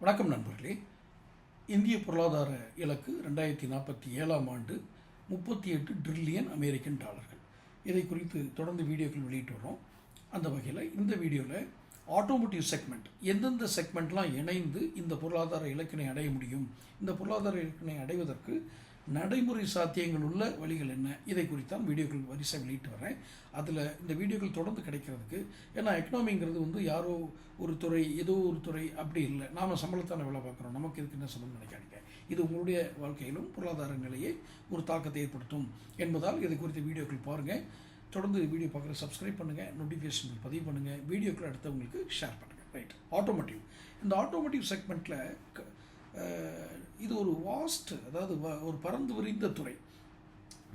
வணக்கம் நண்பர்களே. இந்திய பொருளாதார இலக்கு ரெண்டாயிரத்தி நாற்பத்தி ஏழாம் ஆண்டு முப்பத்தி எட்டு ட்ரில்லியன் அமெரிக்கன் டாலர்கள். இதை குறித்து தொடர்ந்து வீடியோக்கள் வெளியிட்டு வரோம் அந்த வகையில் இந்த வீடியோவில் ஆட்டோமோட்டிவ் செக்மெண்ட் எந்தெந்த செக்மெண்ட்லாம் இணைந்து இந்த பொருளாதார இலக்கினை அடைய முடியும்? இந்த பொருளாதார இலக்கினை அடைவதற்கு நடைமுறை சாத்தியங்கள் உள்ள வழிகள் என்ன? இதை குறித்தான் வீடியோக்கள் வரிசை வெளியிட்டு வரேன் அதில் இந்த வீடியோக்கள் தொடர்ந்து கிடைக்கிறதுக்கு ஏன்னா எக்கனாமிங்கிறது வந்து யாரோ ஒரு துறை ஏதோ ஒரு துறை அப்படி இல்லை. நாம் சம்பளத்தான வேலை பார்க்குறோம். நமக்கு இதுக்கு என்ன சம்பளம் நினைக்காதீங்க. இது உங்களுடைய வாழ்க்கையிலும் பொருளாதார நிலையை ஒரு தாக்கத்தை ஏற்படுத்தும் என்பதால் இதை குறித்த வீடியோக்கள் பாருங்கள் தொடர்ந்து வீடியோ பார்க்குற சப்ஸ்கிரைப் பண்ணுங்கள் நோட்டிஃபிகேஷன் பதிவு பண்ணுங்கள் வீடியோக்கள் அடுத்தவங்களுக்கு ஷேர் பண்ணுங்கள் ரைட் ஆட்டோமோட்டிவ் இந்த ஆட்டோமோட்டிவ் செக்மெண்ட்டில் இது ஒரு வாஸ்ட் அதாவது வ- ஒரு பறந்து விரிந்த துறை.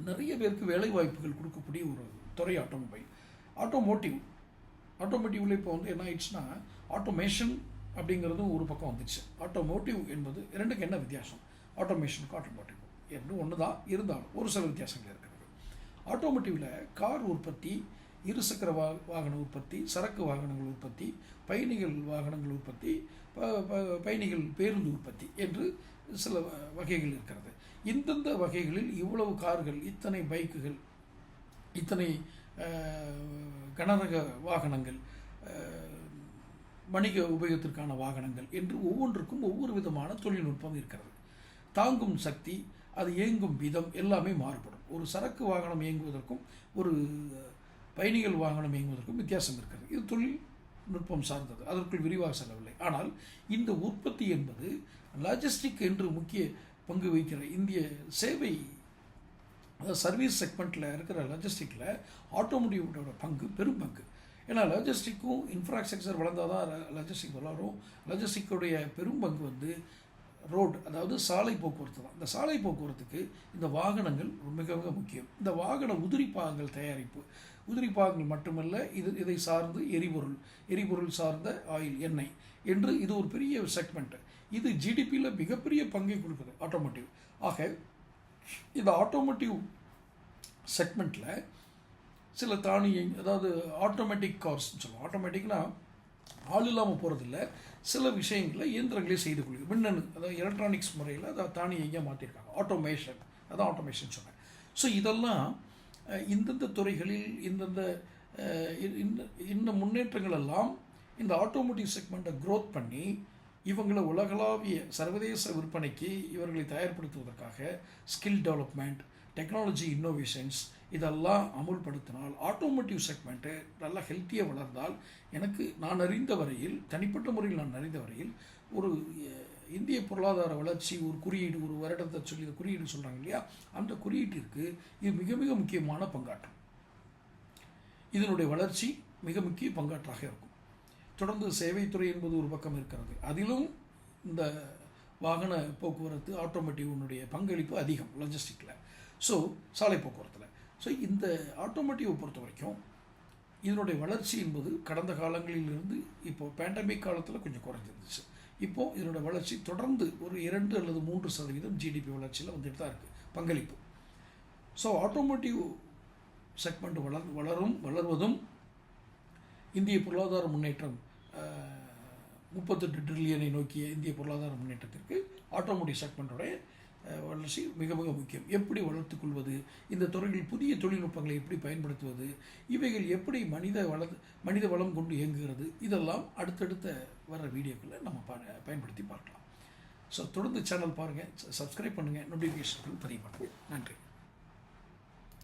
நிறைய பேருக்கு வேலை வாய்ப்புகள் கொடுக்கக்கூடிய ஒரு துறை ஆட்டோமொபைல் ஆட்டோமோட்டிவ் ஆட்டோமோட்டிவ்ல இப்போ வந்து என்ன ஆயிடுச்சுன்னா ஆட்டோமேஷன் அப்படிங்கிறதும் ஒரு பக்கம் வந்துச்சு. ஆட்டோமோட்டிவ் என்பது ரெண்டுக்கு என்ன வித்தியாசம்? ஆட்டோமேஷனுக்கும் ஆட்டோமோட்டிவ் ரெண்டும் ஒன்று தான் இருந்தாலும் ஒரு சில வித்தியாசங்கள் இருக்கிறது. ஆட்டோமோட்டிவில் கார் உற்பத்தி இருசக்கர வா வாகன உற்பத்தி சரக்கு வாகனங்கள் உற்பத்தி பயணிகள் வாகனங்கள் உற்பத்தி ப- ப- பயணிகள் பேருந்து உற்பத்தி என்று சில வ- வகைகள் இருக்கிறது. இந்தந்த வகைகளில் இவ்வளவு கார்கள் இத்தனை பைக்குகள் இத்தனை கனரக வாகனங்கள் வணிக உபயோகத்திற்கான வாகனங்கள் என்று ஒவ்வொன்றுக்கும் ஒவ்வொரு விதமான தொழில்நுட்பம் இருக்கிறது. தாங்கும் சக்தி அது இயங்கும் விதம் எல்லாமே மாறுபடும். ஒரு சரக்கு வாகனம் இயங்குவதற்கும் ஒரு பயணிகள் வாகனம் இயங்குவதற்கும் வித்தியாசம் இருக்கிறது. இது தொழில் நுட்பம் சார்ந்தது. அதற்குள் விரிவாக செல்லவில்லை. ஆனால் இந்த உற்பத்தி என்பது லாஜிஸ்டிக் என்று முக்கிய பங்கு வகிக்கிற இந்திய சேவை அதாவது சர்வீஸ் செக்மெண்ட்டில் இருக்கிற லாஜிஸ்டிக்கில் ஆட்டோமோட்டிவோட பங்கு பெரும் பங்கு. ஏன்னா லாஜிஸ்டிக்கும் இன்ஃப்ராஸ்ட்ரக்சர் வளர்ந்தால் தான் லாஜிஸ்டிக் வளரும். லாஜிஸ்டிக்குடைய பெரும் பங்கு வந்து ரோடு அதாவது சாலை போக்குவரத்து தான். இந்த சாலை போக்குவரத்துக்கு இந்த வாகனங்கள் மிக மிக முக்கியம். இந்த வாகன உதிரி பாகங்கள் தயாரிப்பு. உதிரி பாகங்கள் மட்டுமல்ல இது இதை சார்ந்து எரிபொருள் எரிபொருள் சார்ந்த ஆயில் எண்ணெய் என்று இது ஒரு பெரிய செக்மெண்ட் இது ஜிடிபியில் மிகப்பெரிய பங்கை கொடுக்குது ஆட்டோமோட்டிவ் ஆக இந்த ஆட்டோமோட்டிவ் செக்மெண்ட்டில் சில தானிய அதாவது ஆட்டோமேட்டிக் கார்ஸ்னு சொல்லுவோம். ஆட்டோமேட்டிக்னால் ஆள் இல்லாமல் போகிறதில்ல சில விஷயங்களை இயந்திரங்களே செய்து கொள்ளுது. மின்னணு அதாவது எலக்ட்ரானிக்ஸ் முறையில் அதை தானியங்கியாக மாற்றிருக்காங்க ஆட்டோமேஷன் அதான் ஆட்டோமேஷன் சொன்னேன். ஸோ இதெல்லாம் இந்தந்த துறைகளில் இந்தந்த இந்த இந்த முன்னேற்றங்கள் எல்லாம் இந்த ஆட்டோமோட்டிவ் செக்மெண்ட்டை க்ரோத் பண்ணி இவங்களை உலகளாவிய சர்வதேச விற்பனைக்கு இவர்களை தயார்படுத்துவதற்காக ஸ்கில் டெவலப்மெண்ட் டெக்னாலஜி இன்னோவேஷன்ஸ் இதெல்லாம் அமுல்படுத்தினால் ஆட்டோமோட்டிவ் செக்மெண்ட்டு நல்லா ஹெல்த்தியாக வளர்ந்தால் எனக்கு நான் அறிந்த வரையில் தனிப்பட்ட முறையில் நான் அறிந்த வரையில் ஒரு இந்திய பொருளாதார வளர்ச்சி ஒரு குறியீடு ஒரு வருடத்தை சொல்லி இந்த குறியீடு சொல்கிறாங்க இல்லையா? அந்த குறியீட்டிற்கு இது மிக மிக முக்கியமான பங்காற்றும். இதனுடைய வளர்ச்சி மிக முக்கிய பங்காற்றாக இருக்கும். தொடர்ந்து சேவைத்துறை என்பது ஒரு பக்கம் இருக்கிறது. அதிலும் இந்த வாகன போக்குவரத்து ஆட்டோமோட்டிவ்னுடைய பங்களிப்பு அதிகம் லாஜிஸ்டிக்கில் ஸோ சாலை போக்குவரத்தில். ஸோ இந்த ஆட்டோமோட்டிவை பொறுத்த வரைக்கும் இதனுடைய வளர்ச்சி என்பது கடந்த காலங்களிலிருந்து இப்போ பேண்டமிக் காலத்தில் கொஞ்சம் குறைஞ்சிருந்துச்சு. இப்போது இதனுடைய வளர்ச்சி தொடர்ந்து ஒரு இரண்டு அல்லது மூன்று சதவீதம் ஜிடிபி வளர்ச்சியில் வந்துட்டு தான் இருக்குது பங்களிப்பு. ஸோ ஆட்டோமோட்டிவ் செக்மெண்ட் வளர் வளரும் வளர்வதும் இந்திய பொருளாதார முன்னேற்றம் முப்பத்தெட்டு ட்ரில்லியனை நோக்கிய இந்திய பொருளாதார முன்னேற்றத்திற்கு ஆட்டோமோட்டிவ் செக்மெண்ட்டுடைய வளர்ச்சி மிக மிக முக்கியம். எப்படி வளர்த்துக்கொள்வது இந்த துறையில் புதிய தொழில்நுட்பங்களை எப்படி பயன்படுத்துவது? இவைகள் எப்படி மனித வள மனித வளம் கொண்டு இயங்குகிறது? இதெல்லாம் அடுத்தடுத்த வர வீடியோக்களை நம்ம ப பயன்படுத்தி பார்க்கலாம். ஸோ தொடர்ந்து சேனல் பாருங்கள் சப்ஸ்கிரைப் பண்ணுங்கள் நோட்டிஃபிகேஷன்கள் பதிவு பண்ணுங்கள்